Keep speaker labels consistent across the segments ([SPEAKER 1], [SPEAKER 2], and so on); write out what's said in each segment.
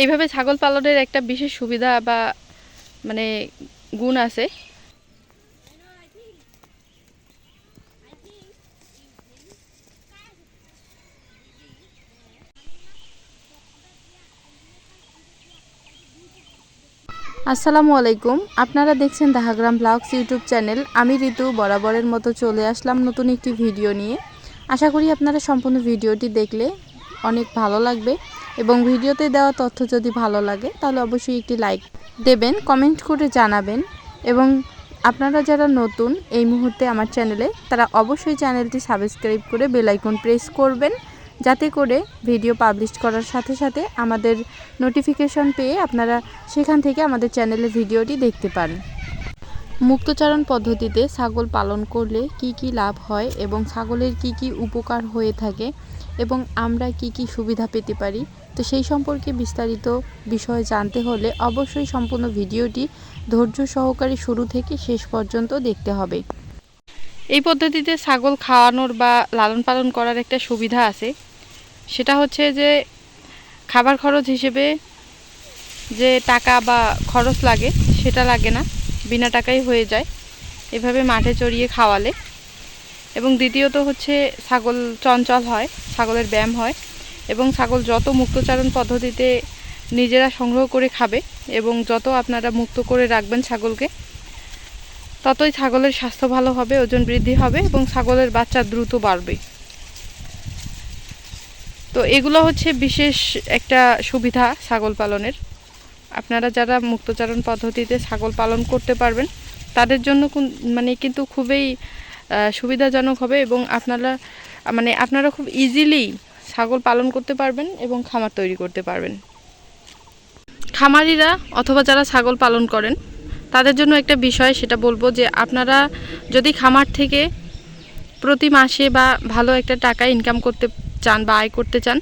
[SPEAKER 1] এইভাবে ছাগল পালনের একটা বিশেষ সুবিধা বা মানে গুণ আছে। আসসালামু আলাইকুম। আপনারা দেখছেন দাহাগ্রাম ব্লগস ইউটিউব চ্যানেল। আমি ঋতু, বরাবরের মতো চলে আসলাম নতুন একটি ভিডিও নিয়ে। আশা করি আপনারা সম্পূর্ণ ভিডিওটি দেখলে অনেক ভালো লাগবে। এবং ভিডিওতে দেওয়া তথ্য যদি ভালো লাগে, তাহলে অবশ্যই একটি লাইক দেবেন, কমেন্ট করে জানাবেন। এবং আপনারা যারা নতুন এই মুহূর্তে আমার চ্যানেলে, তারা অবশ্যই চ্যানেলটি সাবস্ক্রাইব করে বেল আইকন প্রেস করবেন, যাতে করে ভিডিও পাবলিশ করার সাথে সাথে আমাদের নোটিফিকেশন পেয়ে আপনারা সেখান থেকে আমাদের চ্যানেলের ভিডিওটি দেখতে পারেন মুক্তচারণ পদ্ধতিতে ছাগল পালন করলে কি কি লাভ হয় এবং ছাগলের কি কি উপকার হয়ে থাকে এবং আমরা কি কি সুবিধা পেতে পারি তো সেই সম্পর্কে বিস্তারিত বিষয় জানতে হলে অবশ্যই সম্পূর্ণ ভিডিওটি ধৈর্য সহকারে শুরু থেকে শেষ পর্যন্ত দেখতে হবে। এই পদ্ধতিতে ছাগল খাওয়ানোর বা লালন পালন করার একটা সুবিধা আছে। সেটা হচ্ছে যে খাবার খরচ হিসেবে যে টাকা বা খরচ লাগে, সেটা লাগে না, বিনা টাকাই হয়ে যায়। এভাবে মাঠে চড়িয়ে খাওয়ালে। এবং দ্বিতীয়ত হচ্ছে ছাগল চঞ্চল হয়, ছাগলের ব্যায়াম হয়। এবং ছাগল যত মুক্তচারণ পদ্ধতিতে নিজেরা সংগ্রহ করে খাবে এবং যত আপনারা মুক্ত করে রাখবেন ছাগলকে, ততই ছাগলের স্বাস্থ্য ভালো হবে, ওজন বৃদ্ধি হবে এবং ছাগলের বাচ্চা দ্রুত বাড়বে। তো এগুলো হচ্ছে বিশেষ একটা সুবিধা ছাগল পালনের। আপনারা যারা মুক্তচারণ পদ্ধতিতে ছাগল পালন করতে পারবেন, তাদের জন্য মানে কিন্তু খুবই সুবিধাজনক হবে এবং আপনারা মানে আপনারা খুব ইজিলি ছাগল পালন করতে পারবেন এবং খামার তৈরি করতে পারবেন। খামারিরা অথবা যারা ছাগল পালন করেন, তাদের জন্য একটা বিষয় সেটা বলব যে আপনারা যদি খামার থেকে প্রতি মাসে বা ভালো একটা টাকা ইনকাম করতে চান বা আয় করতে চান,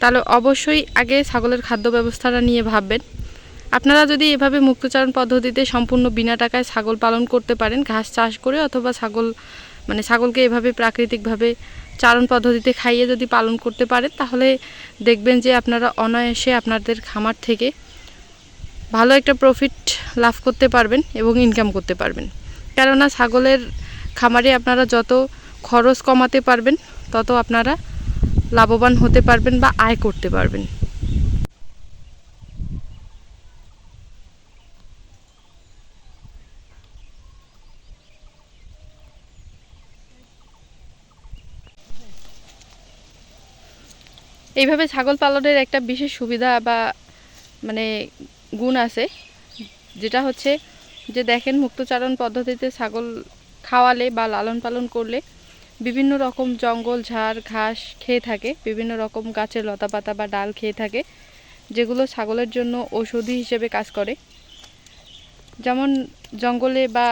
[SPEAKER 1] তাহলে অবশ্যই আগে ছাগলের খাদ্য ব্যবস্থাটা নিয়ে ভাববেন। আপনারা যদি এভাবে মুক্তচারণ পদ্ধতিতে সম্পূর্ণ বিনা টাকায় ছাগল পালন করতে পারেন, ঘাস চাষ করে অথবা ছাগল মানে ছাগলকে এভাবে প্রাকৃতিকভাবে চারণ পদ্ধতিতে খাইয়ে যদি পালন করতে পারেন, তাহলে দেখবেন যে আপনারা অনায়াসে আপনাদের খামার থেকে ভালো একটা প্রফিট লাভ করতে পারবেন এবং ইনকাম করতে পারবেন। কেননা ছাগলের খামারে আপনারা যত খরচ কমাতে পারবেন, তত আপনারা লাভবান হতে পারবেন বা আয় করতে পারবেন। এইভাবে ছাগল পালনের একটা বিশেষ সুবিধা বা মানে গুণ আছে, যেটা হচ্ছে যে দেখেন মুক্তচারণ পদ্ধতিতে ছাগল খাওয়ালে বা লালন পালন করলে বিভিন্ন রকম জঙ্গল, ঝাড়, ঘাস খেয়ে থাকে, বিভিন্ন রকম গাছের লতাপাতা বা ডাল খেয়ে থাকে, যেগুলো ছাগলের জন্য ঔষধি হিসেবে কাজ করে। যেমন জঙ্গলে বা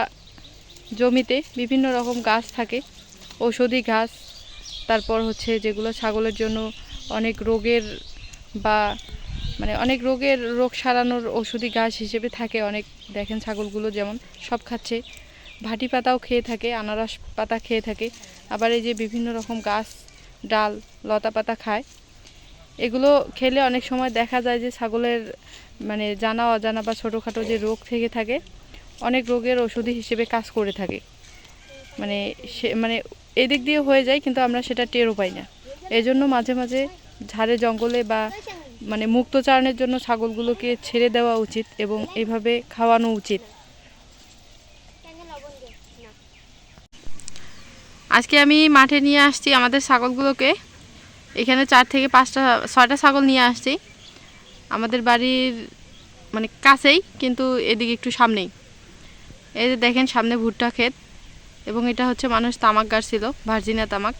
[SPEAKER 1] জমিতে বিভিন্ন রকম গাছ থাকে, ঔষধি ঘাস তারপর হচ্ছে যেগুলো ছাগলের জন্য অনেক রোগের বা মানে অনেক রোগের রোগ সারানোর ওষুধি গাছ হিসেবে থাকে অনেক, দেখেন ছাগলগুলো যেমন সব খাচ্ছে। ভাটি পাতাও খেয়ে থাকে, আনারস পাতা খেয়ে থাকে। আবার এই যে বিভিন্ন রকম গাছ, ডাল, লতা পাতা খায়। এগুলো খেলে অনেক সময় দেখা যায় যে ছাগলের মানে জানা, অজানা বা ছোটোখাটো যে রোগ থেকে থাকে, অনেক রোগের ওষুধি হিসেবে কাজ করে থাকে। মানে সে মানে এদিক দিয়ে হয়ে যায়, কিন্তু আমরা সেটা টেরও পাই না। এই জন্য মাঝে মাঝে ঝাড়ে জঙ্গলে বা মানে মুক্ত চারণের জন্য ছাগলগুলোকে ছেড়ে দেওয়া উচিত এবং এইভাবে খাওয়ানো উচিত। আজকে আমি মাঠে নিয়ে আসছি আমাদের ছাগলগুলোকে। এখানে চার থেকে পাঁচটা, ছয়টা ছাগল নিয়ে আসছি। আমাদের বাড়ির মানে কাছেই, কিন্তু এদিকে একটু সামনেই। এই যে দেখেন, সামনে ভুট্টা ক্ষেত এবং এটা হচ্ছে মানুষ তামাক গাছ ছিল ভার্জিনা তামাক।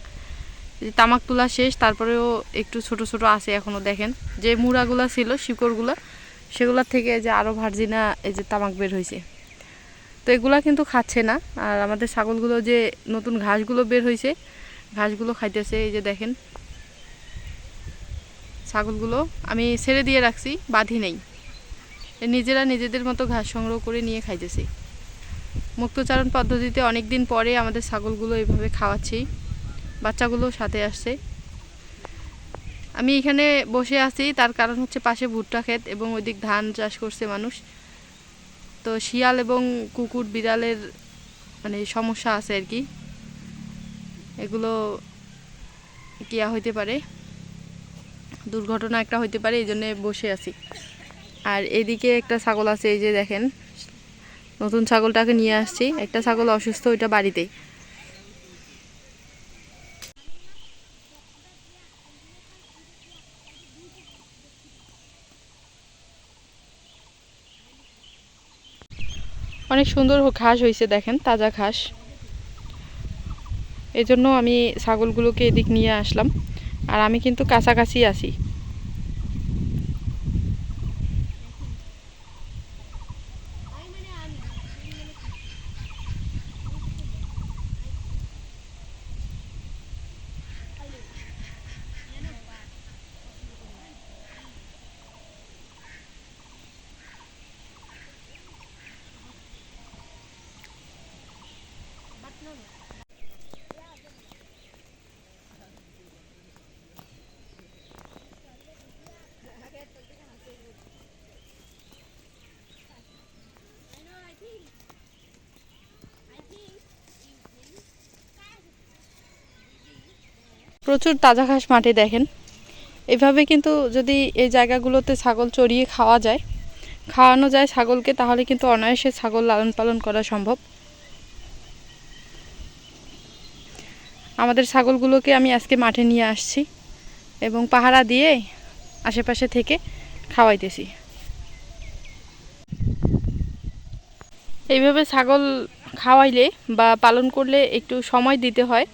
[SPEAKER 1] তামাক তোলা শেষ, তারপরেও একটু ছোট ছোট আছে এখনও দেখেন। যে মুড়াগুলো ছিল, শিকড়গুলো সেগুলোর থেকে যে আরও ভার্জিনা এই যে তামাক বের হয়েছে। তো এগুলা কিন্তু খাচ্ছে না। আর আমাদের ছাগলগুলো যে নতুন ঘাসগুলো বের হয়েছে, ঘাসগুলো খাইতেছে, এই যে দেখেন। ছাগলগুলো আমি ছেড়ে দিয়ে রাখছি, বাঁধি নেই। নিজেরা নিজেদের মতো ঘাস সংগ্রহ করে নিয়ে খাইতেছে। মুক্তচারণ পদ্ধতিতে অনেক দিন পরে আমাদের ছাগলগুলো এইভাবে খাওয়াচ্ছি। বাচ্চাগুলো সাথে আসছে। আমি এখানে বসে আছি, তার কারণ হচ্ছে পাশে ভুট্টা ক্ষেত এবং ওইদিক ধান চাষ করছে মানুষ। তো শিয়াল এবং কুকুর বিড়ালের মানে সমস্যা আছে আর কি। এগুলো কিয়া হইতে পারে? দুর্ঘটনা একটা হইতে পারে, এই জন্যে বসে আছি। আর এদিকে একটা ছাগল আছে, এই যে দেখেন। নতুন ছাগলটাকে নিয়ে আসছি। একটা ছাগল অসুস্থ, ওইটা বাড়িতেই। অনেক সুন্দর ঘাস হয়েছে, দেখেন, তাজা ঘাস। এজন্য জন্য আমি ছাগলগুলোকে এদিক নিয়ে আসলাম। আর আমি কিন্তু কাছাকাছি আছি। প্রচুর তাজা ঘাস মাঠে দেখেন। এভাবে কিন্তু যদি এই জায়গাগুলোতে ছাগল চড়িয়ে খাওয়া যায়, খাওয়ানো যায় ছাগলকে, তাহলে কিন্তু অনায়াসে ছাগল লালন পালন করা সম্ভব। আমাদের ছাগলগুলোকে আমি আজকে মাঠে নিয়ে আসছি এবং পাহারা দিয়ে আশেপাশে থেকে খাওয়াইতেছি। এইভাবে ছাগল খাওয়াইলে বা পালন করলে একটু সময় দিতে হয়,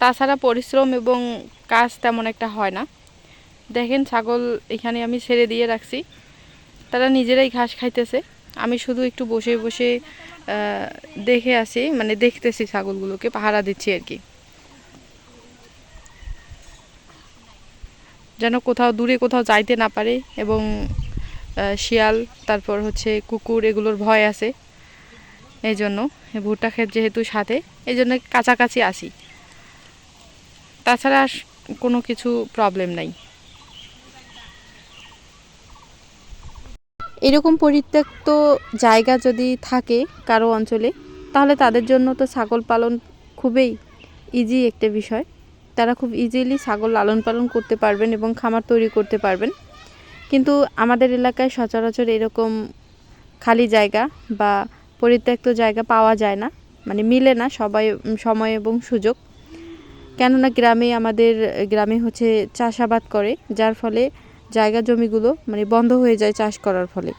[SPEAKER 1] তাছাড়া পরিশ্রম এবং কাজ তেমন একটা হয় না। দেখেন ছাগল এখানে আমি ছেড়ে দিয়ে রাখছি, তারা নিজেরাই ঘাস খাইতেছে। আমি শুধু একটু বসে বসে দেখে আসি মানে দেখতেছি ছাগলগুলোকে, পাহারা দিচ্ছি আর কি। যেন কোথাও দূরে কোথাও যাইতে না পারে এবং শিয়াল, তারপর হচ্ছে কুকুর এগুলোর ভয় আছে। এই জন্য ভুট্টা ক্ষেত যেহেতু সাথে এই জন্য কাছাকাছি আসি। তাছাড়া কোনো কিছু প্রবলেম নাই। এরকম পরিত্যক্ত জায়গা যদি থাকে কারও অঞ্চলে, তাহলে তাদের জন্য তো ছাগল পালন খুবই ইজি একটা বিষয়। তারা খুব ইজিলি ছাগল লালন পালন করতে পারবেন এবং খামার তৈরি করতে পারবেন। কিন্তু আমাদের এলাকায় সচরাচর এরকম খালি জায়গা বা পরিত্যক্ত জায়গা পাওয়া যায় না। মানে মিলে না, সবাই সময় এবং সুযোগ। কেননা গ্রামে আমাদের, গ্রামে হচ্ছে চাষাবাদ করে, যার ফলে জায়গা জমিগুলো মানে বন্ধ হয়ে যায় চাষ করার ফলে।